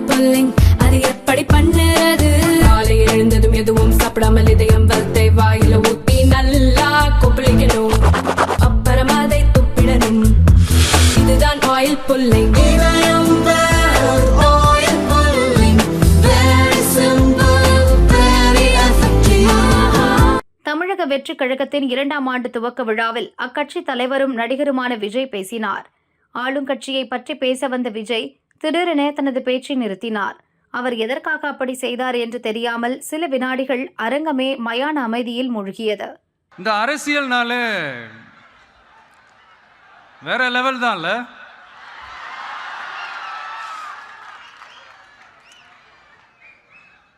Oil pulling அது எப்படி பண்ணுறது? காலை எழுந்ததும் எதுவும் சாப்பிடாமல் இதயம் வளத்தை வாயில ஊத்தி நல்லா கொப்பளிக்கணும். அப்புறம் அதை துப்பிடணும். இதுதான் ஆயில் புல்லிங் தமிழக வெற்றி கழகத்தின் இரண்டாம் ஆண்டு துவக்க விழாவில் அக்கட்சி தலைவரும் நடிகருமான விஜய் பேசினார். ஆளுங்கட்சியை பற்றி பேச வந்த விஜய் திடீரென தனது பேச்சை நிறுத்தினார். அவர் எதற்காக அப்படி செய்தார் என்று தெரியாமல் சில வினாடிகள் அரங்கமே மயான அமைதியில் மூழ்கியது. இந்த அரசியல்னாலே வேற லெவல் தான்ல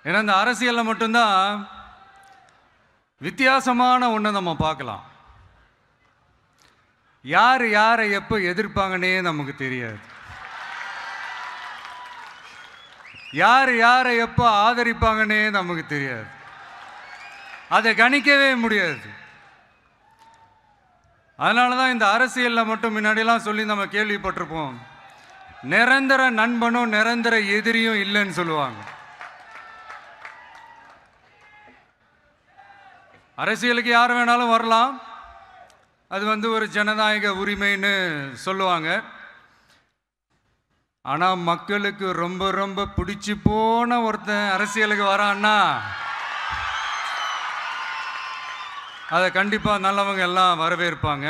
ஏன்னா இந்த அரசியலில் மட்டும்தான் வித்தியாசமான ஒண்ணு நம்ம பார்க்கலாம். யார் யாரை எப்போ எதிர்ப்பாங்கன்னே நமக்கு தெரியாது. யார் யாரை எப்போ ஆதரிப்பாங்கன்னே நமக்கு தெரியாது. அதை கணிக்கவே முடியாது. அதனால தான் இந்த அரசியலில் மட்டும் முன்னாடிலாம் சொல்லி நம்ம கேள்விப்பட்டிருப்போம். நிரந்தர நண்பனும் நிரந்தர எதிரியும் இல்லைன்னு சொல்லுவாங்க. அரசியலுக்கு யார் வேணாலும் வரலாம். அது வந்து ஒரு ஜனநாயக உரிமைன்னு சொல்லுவாங்க. ஆனால் மக்களுக்கு ரொம்ப ரொம்ப பிடிச்சி போன ஒருத்தன் அரசியலுக்கு வரான்னா அதை கண்டிப்பாக நல்லவங்க எல்லாம் வரவேற்பாங்க.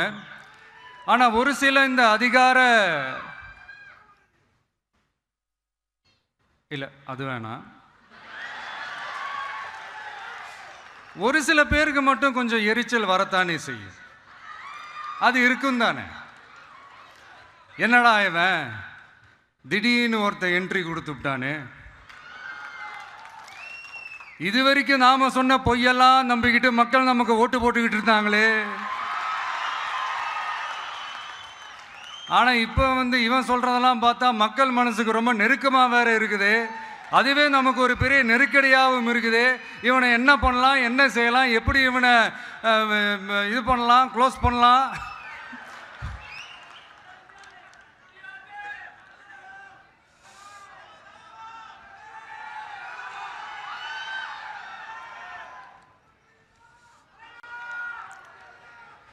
ஆனால் ஒரு சில இந்த அதிகார இல்லை அது வேணாம். ஒரு சில பேருக்கு மட்டும் கொஞ்சம் எரிச்சல் வரத்தானே செய்யும். அது இருக்கும் தானே என்னடா இவன்? திடீர்னு ஒருத்தன் என்ட்ரி கொடுத்துட்டானே இது வரைக்கும் நாம சொன்ன பொய்யெல்லாம் நம்பிக்கிட்டு மக்கள் நமக்கு ஓட்டு போட்டுக்கிட்டு இருந்தாங்களே. ஆனா இப்போ வந்து இவன் சொல்றதெல்லாம் பார்த்தா மக்கள் மனசுக்கு ரொம்ப நெருக்கமா வேற இருக்குது. அதுவே நமக்கு ஒரு பெரிய நெருக்கடியாகவும் இருக்குது. இவனை என்ன பண்ணலாம் என்ன செய்யலாம் எப்படி இவனை இது பண்ணலாம் க்ளோஸ் பண்ணலாம்.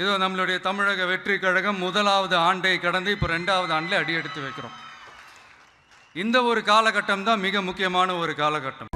இதோ நம்மளுடைய தமிழக வெற்றி கழகம் முதலாவது ஆண்டை கடந்து இப்போ ரெண்டாவது ஆண்டில் அடி எடுத்து வைக்கிறோம். இந்த ஒரு காலகட்டம் தான் மிக முக்கியமான ஒரு காலகட்டம்.